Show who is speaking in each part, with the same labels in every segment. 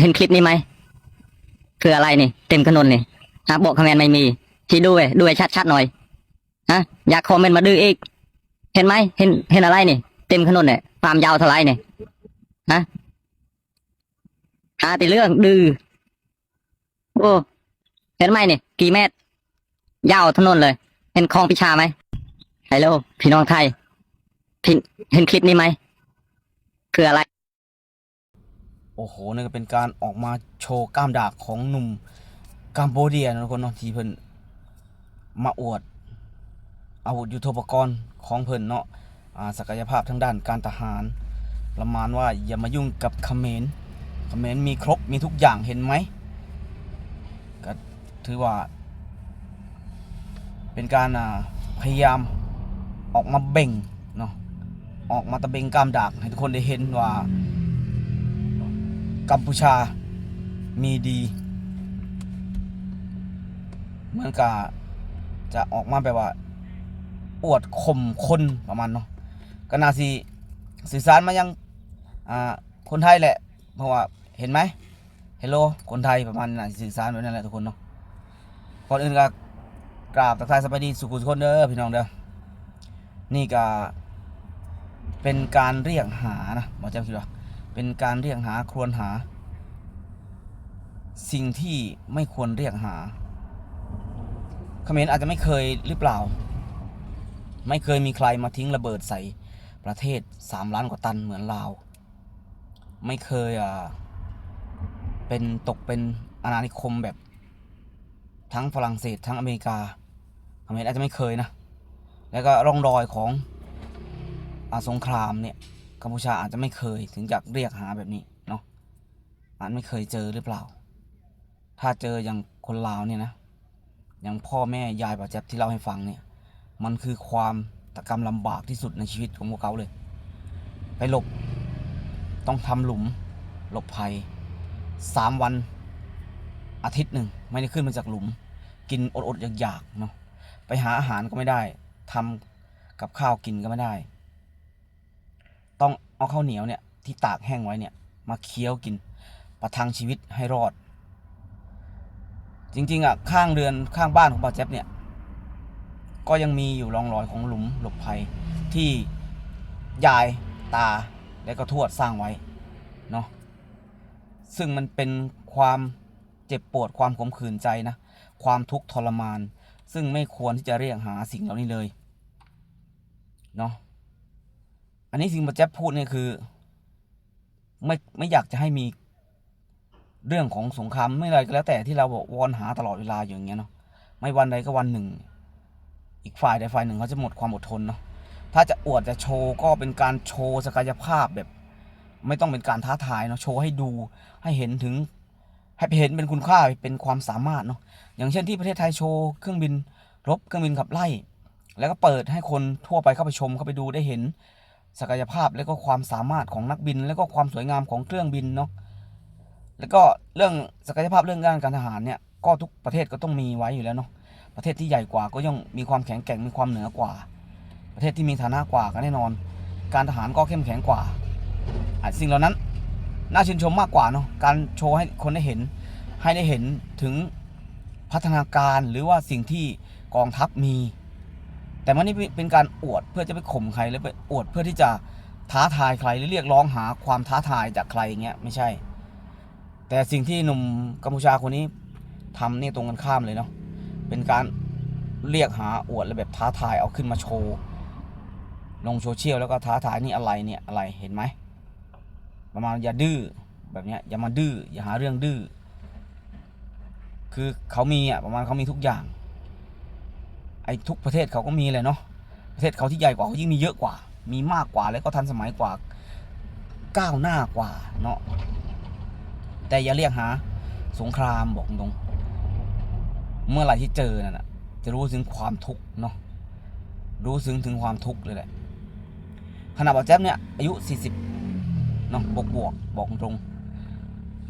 Speaker 1: เห็นคลิปนี้ไหมคืออะไรนี่ เต็มถนนนี่ฮะบอกคอมเมนต์ไม่มีที่ดูเว้ยดูให้ชัดๆหน่อยฮะอยากคอมเมนต์มาดื้ออีก เห็นไหมเห็นเห็นอะไรนี่ เต็มถนนเนี่ยความยาวเท่าไรนี่ฮะหาแต่เรื่องดื้อโอ้เห็นไหมนี่กี่เมตร ยาวถนนเลย เห็นคลองพิชาไหมฮัลโหลพี่น้องไทยเห็นคลิปนี้ไหมคืออะไร
Speaker 2: อ้โหนี่ก็เป็นการออกมาโชว์กล้ามดากของหนุ่มกัมพูเดียนะทุกคนเนาะที่เพิ่นมาอวดอาวุธยุทโธปกรณ์ของเพิ่นเนาะศักยภาพทางด้านการทหาร ประมาณว่าอย่ามายุ่งกับเขมรเขมรมีครบมีทุกอย่างเห็นไหมก็ถือว่า เป็นการพยายามออกมาเบ่งเนาะออกมาตะเบงกล้ามดากให้ทุกคนได้เห็นว่า กัมพูชามีดี เหมือนกับจะออกมาแบบว่า อวดข่มคนประมาณเนาะก็น่าสิสื่อสารมายังคนไทยแหละ เพราะว่าเห็นไหมเฮลโลคนไทยประมาณน่าสิสื่อสารแบบนั้นแหละทุกคนเนาะก่อนอื่นก็กราบทักทายสวัสดีสุขุทุกคนเด้อพี่น้องเด้อนี่ก็เป็นการเรียกหานะหมอแจ้มคิดว่า เป็นการเรียกหาครวญหา สิ่งที่ไม่ควรเรียกหาเขมรอาจจะไม่เคยหรือเปล่า ไม่เคยมีใครมาทิ้งระเบิดใส่ประเทศสามล้านกว่าตันเหมือนลาว ไม่เคยอ่าเป็นตกเป็นอาณานิคมแบบ ทั้งฝรั่งเศสทั้งอเมริกาเขมรอาจจะไม่เคยนะ แล้วก็ร่องรอยของอาสงครามเนี่ย กัมพูชาอาจจะไม่เคยถึงจะเรียกหาแบบนี้เนาะอาจไม่เคยเจอหรือเปล่า ถ้าเจออย่างคนลาวเนี่ยนะอย่างพ่อแม่ยายป่าแจ๊บที่เล่าให้ฟังเนี่ย มันคือความตะกรรมลำบากที่สุดในชีวิตของพวกเขาเลย ไปหลบต้องทำหลุมหลบภัยสามวันอาทิตย์หนึ่งไม่ได้ขึ้นมาจากหลุม กินอดๆอยากๆเนาะไปหาอาหารก็ไม่ได้ทำกับข้าวกินก็ไม่ได้ ต้องเอาข้าวเหนียวเนี่ยที่ตากแห้งไว้เนี่ยมาเคี้ยวกิน ประทังชีวิตให้รอด จริงๆอะข้างเรือนข้างบ้านของบาเจ็บเนี่ย ก็ยังมีอยู่ร่องรอยของหลุมหลบภัยที่ยายตาและก็ทวดสร้างไว้เนาะซึ่งมันเป็นความเจ็บปวดความขมขื่นใจนะ ความทุกข์ทรมาน ซึ่งไม่ควรที่จะเรียกหาสิ่งเหล่านี้เลยเนาะ อันนี้สิ่งที่แจ๊บพูดเนี่ยคือ ไม่ไม่อยากจะให้มีเรื่องของสงครามไม่อะไรก็แล้วแต่ที่เราบอกวอนหาตลอดเวลาอย่างเงี้ยเนาะไม่วันใดก็วันหนึ่ง อีกฝ่ายใดฝ่ายหนึ่งเขาจะหมดความอดทนเนาะถ้าจะอวดจะโชว์ก็เป็นการโชว์ศักยภาพแบบ ไม่ต้องเป็นการท้าทายเนาะโชว์ให้ดูให้เห็นถึงให้เห็นเป็นคุณค่าเป็นความสามารถเนาะอย่างเช่นที่ประเทศไทยโชว์เครื่องบินรบเครื่องบินขับไล่ แล้วก็เปิดให้คนทั่วไปเข้าไปชมเข้าไปดูได้เห็น ศักยภาพและก็ความสามารถของนักบิน และก็ความสวยงามของเครื่องบินเนาะแล้วก็เรื่องศักยภาพเรื่องด้านการทหารเนี่ยก็ทุกประเทศก็ต้องมีไว้อยู่แล้วเนาะประเทศที่ใหญ่กว่าก็ย่อมมีความแข็งแกร่งมีความเหนือกว่า ประเทศที่มีฐานะกว่าก็แน่นอน การทหารก็เข้มแข็งกว่าสิ่งเหล่านั้นน่าชื่นชมมากกว่าเนาะการโชว์ให้คนได้เห็น ให้ได้เห็นถึงพัฒนาการหรือว่าสิ่งที่กองทัพมี แต่มันนี่เป็นการอวดเพื่อจะไปข่มใครหรือไปอวดเพื่อที่จะท้าทายใครหรือเรียกร้องหาความท้าทายจากใครอย่างเงี้ยไม่ใช่ แต่สิ่งที่หนุ่มกัมพูชาคนนี้ทำนี่ตรงกันข้ามเลยเนาะเป็นการเรียกหาอวดและแบบท้าทายเอาขึ้นมาโชว์ลงโซเชียลแล้วก็ท้าทายนี่อะไรเนี่ยอะไรเห็นไหมประมาณอย่าดื้อแบบเนี้ยอย่ามาดื้ออย่าหาเรื่องดื้อคือเขามีอะประมาณเขามีทุกอย่าง อ้ทุกประเทศเขาก็มีเลยเนาะประเทศเขาที่ใหญ่กว่าเขายิ่งมีเยอะกว่า มีมากกว่าแล้วก็ทันสมัยกว่าก้าวหน้ากว่าเนาะแต่อย่าเรียกหาสงครามบอกตรงเมื่อไหร่ที่เจอนั่นนะจะรู้ถึงความทุกข์เนาะรู้ถึงถึงความทุกข์เลยแหละขณะบอแจ๊บเนี่ยอายุ 40เนาะบวกบวกบอกตรง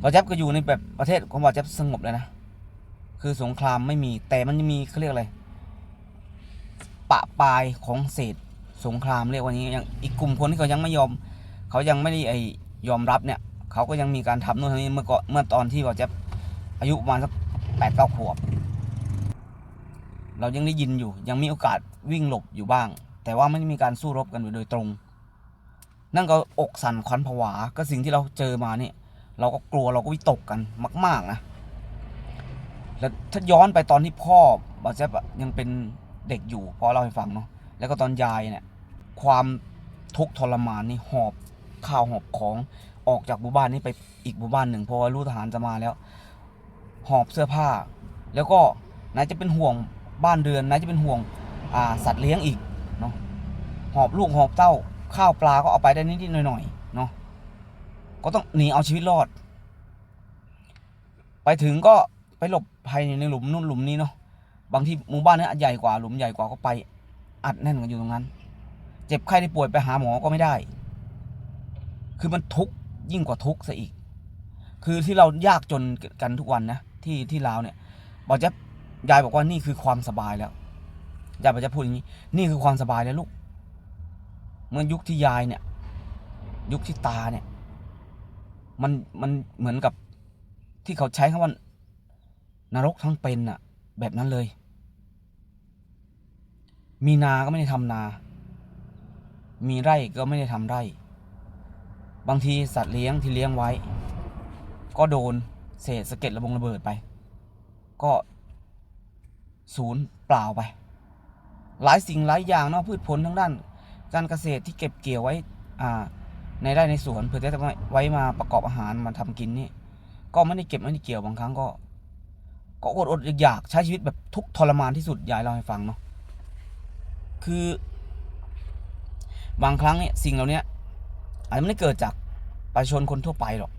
Speaker 2: บอแจ๊บก็อยู่ในแบบประเทศของบอแจ๊บสงบเลยนะคือสงครามไม่มีแต่มันจะมีเขาเรียกอะไร ปะปลายของเศษสงครามเรียกว่านี้ย่างอีกกลุ่มคนที่เขายังไม่ยอม เขายังไม่ได้ไอยอมรับเนี่ยเขาก็ยังมีการทำนู่นทำนี่เมื่อก่อนเมื่อตอนที่เราจะอายุประมาณสักแปดเก้าขวบ เรายังได้ยินอยู่ยังมีโอกาสวิ่งหลบอยู่บ้าง แต่ว่าไม่ได้มีการสู้รบกันโดยตรง นั่นก็อกสั่นขวัญผวาก็สิ่งที่เราเจอมาเนี่ยเราก็กลัวเราก็วิตกกันมาก ๆนะแล้วถ้าย้อนไปตอนที่พ่อบาเจ็บยังเป็น ด็กอยู่พอเล่าให้ฟังเนาะแล้วก็ตอนยายเนี่ยความทุกข์ทรมานนี่หอบข้าวหอบของออกจากหมู่บ้านนี้ไปอีกหมู่บ้านหนึ่งเพราะว่ารู้ทหารจะมาแล้ว หอบเสื้อผ้า แล้วก็ไหนจะเป็นห่วงบ้านเรือนไหนจะเป็นห่วงสัตว์เลี้ยงอีกเนาะหอบลูกหอบเต้าข้าวปลาก็เอาไปได้นิดๆหน่อยๆเนาะก็ต้องหนีเอาชีวิตรอด ไปถึงก็ไปหลบภัยในหลุมนู่นหลุมนี้เนาะ บางที่หมู่บ้านนี้นใหญ่กว่าหลุมใหญ่กว่าก็ไป อัดแน่นกันอยู่ตรงนั้น เจ็บไข้ได้ป่วยไปหาหมอก็ไม่ได้ คือมันทุกข์ยิ่งกว่าทุกข์ซะอีก คือที่เรายากจนกันทุกวันนะที่ที่ลาวเนี่ยบอกจะยายบอกว่านี่คือความสบายแล้วยายบอกจะพูดอย่างนี้ นี่คือความสบายแล้วลูกเมื่อยุคที่ยายเนี่ย ยุคที่ตาเนี่ย มันมันเหมือนกับที่เขาใช้คำว่านรกทั้งเป็นอะแบบนั้นเลย มีนาก็ไม่ได้ทำนา มีไร่ก็ไม่ได้ทำไร่ บางทีสัตว์เลี้ยงที่เลี้ยงไว้ ก็โดนเศษสะเก็ดระบงระเบิดไป ก็ศูนย์เปล่าไป หลายสิ่งหลายอย่างเนาะพืชผลทั้งด้าน การเกษตรที่เก็บเกี่ยวไว้อ่าในไร่ในสวนเพื่อจะไว้มาประกอบอาหารมาทำกินนี่ ก็ไม่ได้เก็บไม่ได้เกี่ยวบางครั้งก็ ก็อดอดอยากใช้ชีวิตแบบทุกทรมานที่สุดยายเล่าให้ฟังเนาะ คือบางครั้งเนี่ยสิ่งเหล่านี้อาจจะไม่ได้เกิดจากประชาชนคนทั่วไปหรอก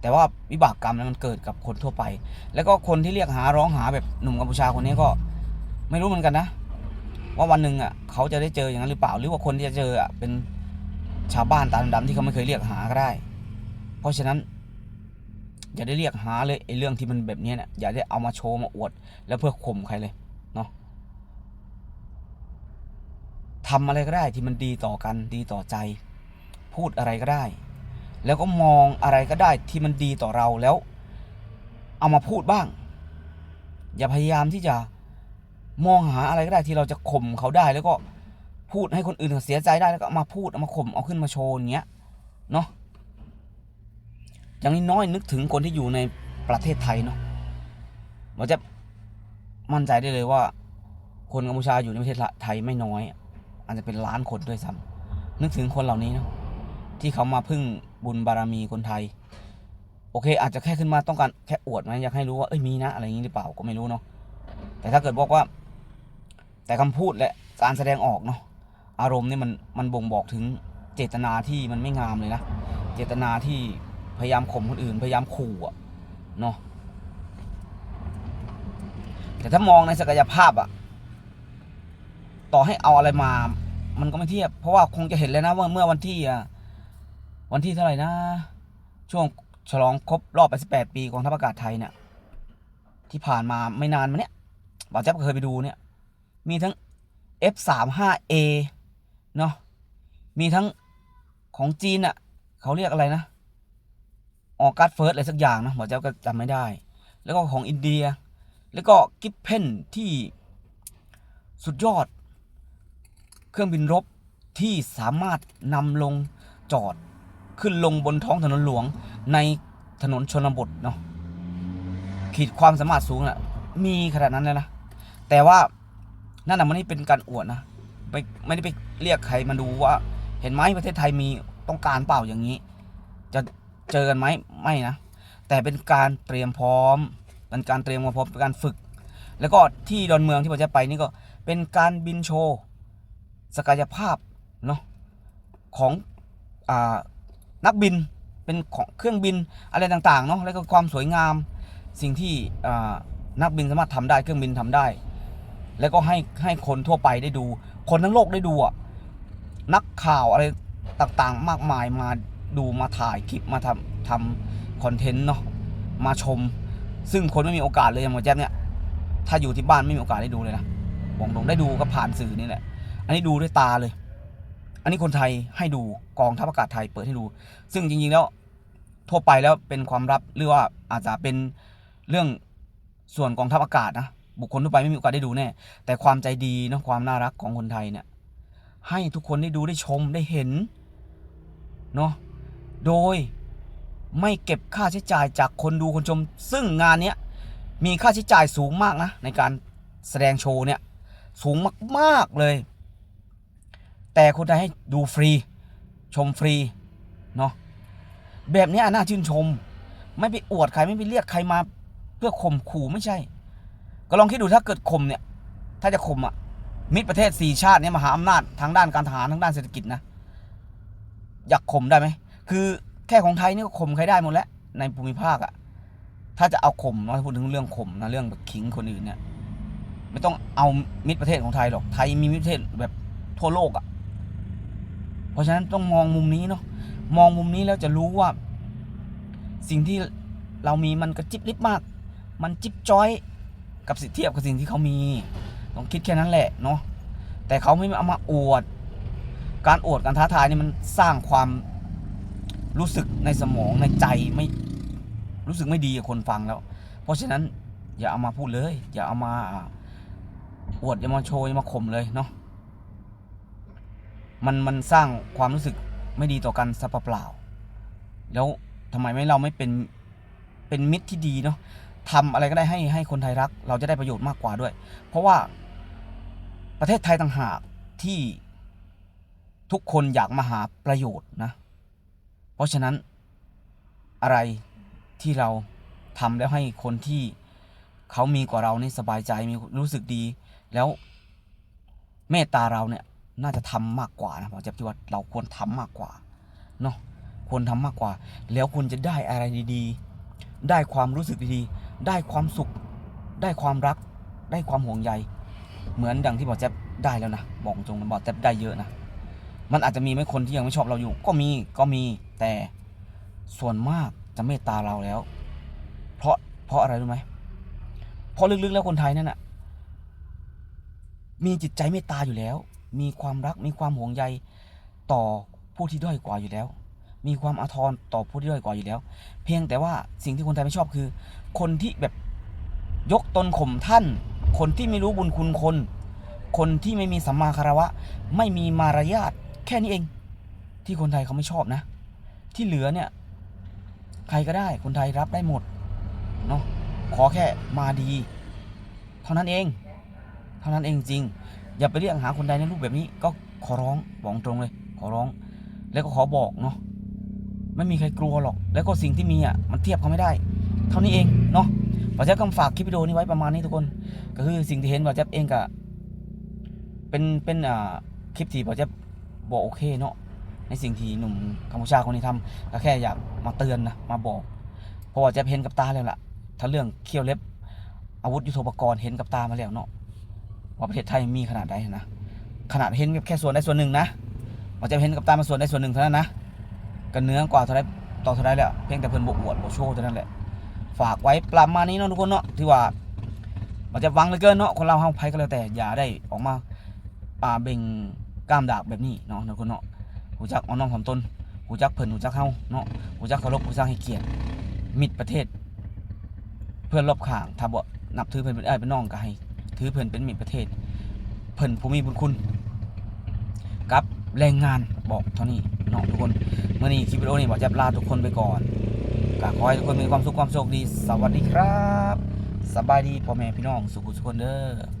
Speaker 2: แต่ว่าวิบากกรรมนั้นมันเกิดกับคนทั่วไป แล้วก็คนที่เรียกหาร้องหาแบบหนุ่มกัมพูชาคนนี้ก็ไม่รู้เหมือนกันนะ ว่าวันหนึ่งอะเขาจะได้เจออย่างนั้นหรือเปล่า หรือว่าคนที่จะเจออะเป็นชาวบ้านตาดำที่เขาไม่เคยเรียกหาก็ได้ เพราะฉะนั้น อย่าได้เรียกหาเลยไอ้เรื่องที่มันแบบนี้เนี่ยอย่าได้เอามาโชว์มาอวด แล้วเพื่อข่มใครเลยเนาะ ทำอะไรก็ได้ที่มันดีต่อกันดีต่อใจ พูดอะไรก็ได้ แล้วก็มองอะไรก็ได้ที่มันดีต่อเราแล้ว เอามาพูดบ้าง อย่าพยายามที่จะมองหาอะไรก็ได้ที่เราจะข่มเขาได้ แล้วก็พูดให้คนอื่นเสียใจได้แล้วก็มาพูดเอามาข่มเอาขึ้นมาโชว์อย่างเงี้ยเนาะอย่างน้อยนึกถึงคนที่อยู่ในประเทศไทยเนาะเราจะมั่นใจได้เลยว่า คนกัมพูชาอยู่ในประเทศไทยไม่น้อย อาจจะเป็นล้านคนด้วยซ้ำนึกถึงคนเหล่านี้เนาะที่เขามาพึ่งบุญบารมีคนไทย โอเค อาจจะแค่ขึ้นมาต้องการแค่อวดไหมอยากให้รู้ว่าเอ้ยมีนะอะไรอย่างนี้หรือเปล่าก็ไม่รู้เนาะแต่ถ้าเกิดบอกว่า แต่คำพูดและการแสดงออกเนาะอารมณ์นี่มันมันบ่งบอกถึงเจตนาที่มันไม่งามเลยนะเจตนาที่พยายามข่มคนอื่น พยายามขู่อะเนาะแต่ถ้ามองในศักยภาพอะ ต่อให้เอาอะไรมา มันก็ไม่เทียบ เพราะว่าคงจะเห็นเลยนะว่าเมื่อวันที่อวันที่เท่าไหร่นะ ช่วงฉลองครบรอบ 88 ปีกองทัพอากาศไทยเนี่ยที่ผ่านมาไม่นานมาเนี้ยบ่าวแจ๊บเคยไปดูเนี่ย มีทั้ง F35A เนาะมีทั้งของจีนอะ่ะ เขาเรียกอะไรนะ ออกัสเฟิร์สอะไรสักอย่างนะบ่าวแจ๊บก็จำไม่ได้ แล้วก็ของอินเดีย แล้วก็กิฟเพนที่สุดยอด เครื่องบินรบที่สามารถนำลงจอดขึ้นลงบนท้องถนนหลวงในถนนชนบทเนาะขีดความสามารถสูงน่ะมีขนาดนั้นเลยนะแต่ว่านั่นนะมันไม่เป็นการอวดนะไม่ไม่ได้ไปเรียกใครมาดูว่า เห็นไหมประเทศไทยมีต้องการเปล่าอย่างนี้ จะเจอกันไหมไม่นะแต่เป็นการเตรียมพร้อมเป็นการเตรียมความพร้อมเป็นการฝึก แล้วก็ที่ดอนเมืองที่ผมจะไปนี่ก็เป็นการบินโชว์ ศักยภาพเนาะของอนักบินเป็นของเครื่องบินอะไรต่างๆเนาะแล้วก็ความสวยงามสิ่งที่นักบินสามารถทำได้เครื่องบินทำได้ แล้วก็ให้ให้คนทั่วไปได้ดู คนทั้งโลกได้ดูอะนักข่าวอะไรต่างๆ มากมายมาดูมาถ่ายคลิปมาทำทำคอนเทนต์เนาะมาชม ซึ่งคนไม่มีโอกาสเลยอย่างหมอแจ๊บเนี่ยถ้าอยู่ที่บ้านไม่มีโอกาสได้ดูเลยนะบอกตรงได้ดูก็ผ่านสื่อนี่แหละ อันนี้ดูด้วยตาเลย อันนี้คนไทยให้ดูกองทัพอากาศไทยเปิดให้ดู ซึ่งจริงๆแล้วทั่วไปแล้วเป็นความลับหรือว่าอาจจะเป็นเรื่องส่วนกองทัพอากาศนะบุคคลทั่วไปไม่มีโอกาสได้ดูแน่แต่ความใจดีเนาะความน่ารักของคนไทยเนี่ยให้ทุกคนได้ดูได้ชมได้เห็นเนาะโดยไม่เก็บค่าใช้จ่ายจากคนดูคนชม ซึ่งงานเนี้ยมีค่าใช้จ่ายสูงมากนะในการแสดงโชว์เนี่ยสูงมากๆเลย แต่คนไทยให้ดูฟรี ชมฟรีเนาะแบบนี้น่าชื่นชม ไม่ไปอวดใครไม่ไปเรียกใครมาเพื่อข่มขู่ไม่ใช่ ก็ลองคิดดูถ้าเกิดข่มเนี่ย ถ้าจะข่มอะมิตรประเทศสี่ชาติเนี่ยมหาอำนาจทางด้านการทหารทางด้านเศรษฐกิจนะอยากข่มได้ไหมคือแค่ของไทยนี่ก็ข่มใครได้หมดแล้วในภูมิภาคอะถ้าจะเอาข่มเนาพูดถึงเรื่องข่มนะเรื่องแบบขิงคนอื่นเนี่ยไม่ต้องเอามิตรประเทศของไทยหรอกไทยมีมิตรประเทศแบบทั่วโลกอะ เพราะฉะนั้นต้องมองมุมนี้เนาะมองมุมนี้แล้วจะรู้ว่า สิ่งที่เรามีมันกระจิบลิบมาก มันจิบจ้อยกับสิเทียบกับสิ่งที่เขามีต้องคิดแค่นั้นแหละเนาะแต่เขาไม่เอามาอวด การอวดการท้าทายนี่มันสร้างความรู้สึกในสมองในใจไม่รู้สึกไม่ดีกับคนฟังแล้ว เพราะฉะนั้นอย่าเอามาพูดเลย อย่าเอามาอวดอย่ามาโชว์อย่ามาข่มเลยเนาะ มันมันสร้างความรู้สึกไม่ดีต่อกันซะเปล่า แล้วทำไมไม่เราไม่เป็นเป็นมิตรที่ดีเนาะทำอะไรก็ได้ให้ให้คนไทยรัก เราจะได้ประโยชน์มากกว่าด้วย เพราะว่าประเทศไทยต่างหากที่ทุกคนอยากมาหาประโยชน์นะ เพราะฉะนั้นอะไรที่เราทำแล้วให้คนที่เขามีกว่าเรานี่สบายใจมีรู้สึกดี แล้วเมตตาเราเนี่ย น่าจะทำมากกว่านะผมจะคิดว่าเราควรทำมากกว่าเนาะควรทำมากกว่า แล้วคุณจะได้อะไรดีๆ ได้ความรู้สึกดีๆ ได้ความสุข ได้ความรัก ได้ความห่วงใย เหมือนดังที่บอกแจ๊บได้แล้วนะ บอกตรงบอกแจ๊บได้เยอะนะ มันอาจจะมีไม่คนที่ยังไม่ชอบเราอยู่ ก็มีก็มีแต่ส่วนมากจะเมตตาเราแล้ว เพราะเพราะอะไรรู้ไหมเพราะลึกๆแล้วคนไทยนั่นน่ะมีจิตใจเมตตาอยู่แล้ว มีความรักมีความห่วงใยต่อผู้ที่ด้อยกว่าอยู่แล้ว มีความอาทรต่อผู้ที่ด้อยกว่าอยู่แล้ว เพียงแต่ว่าสิ่งที่คนไทยไม่ชอบคือ คนที่แบบยกตนข่มท่าน คนที่ไม่รู้บุญคุณคน คนที่ไม่มีสัมมาคารวะ ไม่มีมารยาทแค่นี้เอง ที่คนไทยเขาไม่ชอบนะ ที่เหลือเนี่ยใครก็ได้คนไทยรับได้หมดเนาะขอแค่มาดี เท่านั้นเอง เท่านั้นเองจริง อย่าไปเรียกหาคนใดในรูปแบบนี้ ก็ขอร้องบอกตรงเลย ขอร้อง แล้วก็ขอบอกเนาะไม่มีใครกลัวหรอก แล้วก็สิ่งที่มีอะมันเทียบเขาไม่ได้ เท่านี้เองเนาะป๋าแจ๊บก็ฝากคลิปวิดีโอนี้ไว้ประมาณนี้ทุกคน ก็คือสิ่งที่เห็นป๋าแจ๊บเองก็เป็นเป็นอ่าคลิปที่ป๋าแจ๊บบอกโอเคเนาะในสิ่งที่หนุ่มกัมพูชาคนนี้ทำก็แค่อยากมาเตือนนะมาบอก เพราะว่าแจ๊บเห็นกับตาแล้วล่ะถ้าเรื่องเขี้ยวเล็บอาวุธยุทโธปกรณ์เห็นกับตามาแล้วเนาะ ว่าประเทศไทยมีขนาดใดนะขนาดเห็นแค่ส่วนใดส่วนหนึ่งนะว่าจะเห็นกับตามาส่วนใดส่วนหนึ่งเท่านั้นนะกันเนื้อกว่าเท่าไรต่อเท่าไรแหละเพียงแต่เพิ่นบกอวดบกโชว์เท่านั้นแหละฝากไว้ประมาณนี้เนาะทุกคนเนาะที่ว่ามันจะวังเหลือเกินเนาะคนเราเฮาไผก็แล้วแต่อย่าได้ออกมาป่าเบ่งกล้ามดากแบบนี้เนาะทุกคนเนาะหูจักเอาน้องถ่อมตนหูจักเพิ่นหูจักเฮาเนาะหูจักเคารพหูจักให้เกียรติมิตรประเทศ เพื่อนรอบข้างถ้าบ่นับถือเพิ่นเป็นอ้ยเป็นน้องก็ให้ ถือเพิ่นเป็นมิตรประเทศ เพิ่นผู้มีบุญคุณ กับแรงงานบอกเท่านี้น้องทุกคนเมื่อนี้คลิปวิดีโอนี้บอกจะลาทุกคนไปก่อนก็ขอให้ทุกคนมีความสุขความโชคดี สวัสดีครับ สบายดีพ่อแม่พี่น้องสุขสุขคนเด้อ